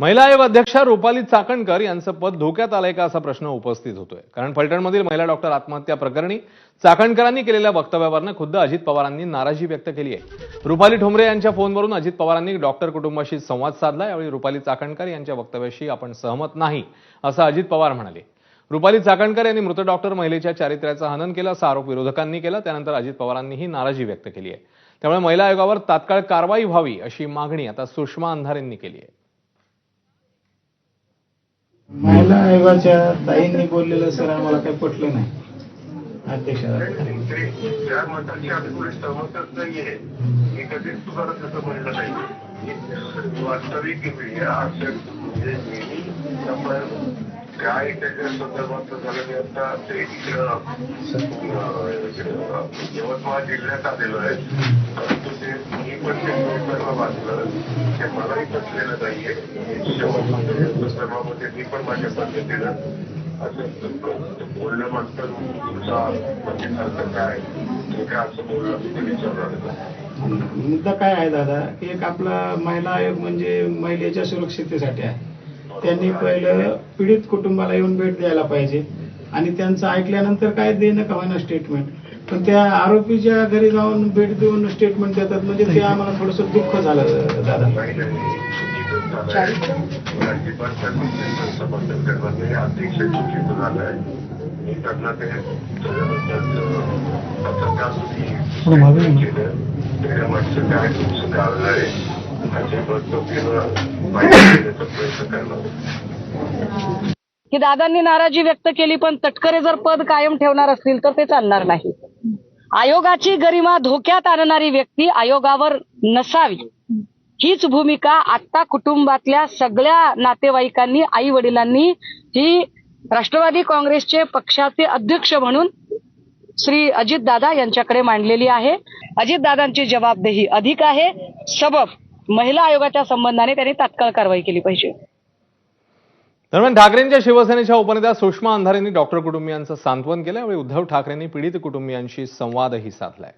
महिला आयोग अध्यक्षा रुपाली चाकणकर यांचं पद धोक्यात आलंय का असा प्रश्न उपस्थित होतोय. कारण फलटणमधील महिला डॉक्टर आत्महत्या प्रकरणी चाकणकरांनी केलेल्या वक्तव्यावरनं खुद्द अजित पवारांनी नाराजी व्यक्त केली आहे. रुपाली ठोंबरे यांच्या फोनवरून अजित पवारांनी डॉक्टर कुटुंबाशी संवाद साधला यावेळी रुपाली चाकणकर यांच्या वक्तव्याशी आपण सहमत नाही असं अजित पवार म्हणाले. रुपाली चाकणकर यांनी मृत डॉक्टर महिलेच्या चारित्र्याचं हनन केलं असा आरोप विरोधकांनी केला त्यानंतर अजित पवारांनीही नाराजी व्यक्त केली आहे. त्यामुळे महिला आयोगावर तात्काळ कारवाई व्हावी अशी मागणी आता सुषमा अंधारेंनी केली आहे. महिला आयोगाच्या ताईंनी बोललेलं सर आम्हाला काही पटलं नाही. अध्यक्षा तसं म्हणलं नाही वास्तविक काय त्याच्या संदर्भात झालं आता ते यवतमाळ जिल्ह्यात आलेलो आहे सर्व वाचलं ते मलाही बसलेलं नाहीये सभामध्ये मी पण माझ्या पद्धतीनं असं बोलणं मागतं तुमचा म्हणजे सारखं काय तुम्ही काय असं बोललं ते विचारलं मुद्दा काय आहे दादा? एक आपला महिला आयोग म्हणजे महिलेच्या सुरक्षितेसाठी आहे. त्यांनी पहिलं पीडित कुटुंबाला येऊन भेट द्यायला पाहिजे. आणि त्यांचं ऐकल्यानंतर काय देणं का होईना स्टेटमेंट पण त्या आरोपीच्या घरी जाऊन भेट देऊन स्टेटमेंट देतात. म्हणजे ते आम्हाला थोडस दुःख झालं दादा. अतिशय चुकीचं झालंय मी त्यांना ते पत्रकार केलं काय आहे की दादांनी नाराजी व्यक्त केली पण तटकरे जर पद कायम ठेवणार असतील तर ते चालणार नाही. आयोगाची गरिमा धोक्यात आणणारी व्यक्ती आयोगावर नसावी. हीच भूमिका आता कुटुंबातल्या सगळ्या नातेवाईकांनी आई वडिलांनी ही राष्ट्रवादी काँग्रेसचे पक्षाचे अध्यक्ष म्हणून श्री अजितदादा यांच्याकडे मांडलेली आहे. अजितदादांची जबाबदेही अधिक आहे. सबब महिला आयोगाच्या संबंधाने त्यांनी तात्काळ कारवाई केली पाहिजे. दरम्यान ठाकरेंच्या शिवसेनेच्या उपनेत्या सुषमा अंधारेंनी डॉक्टर कुटुंबियांचं सांत्वन केलं यावेळी उद्धव ठाकरेंनी पीडित कुटुंबियांशी संवादही साधलाय.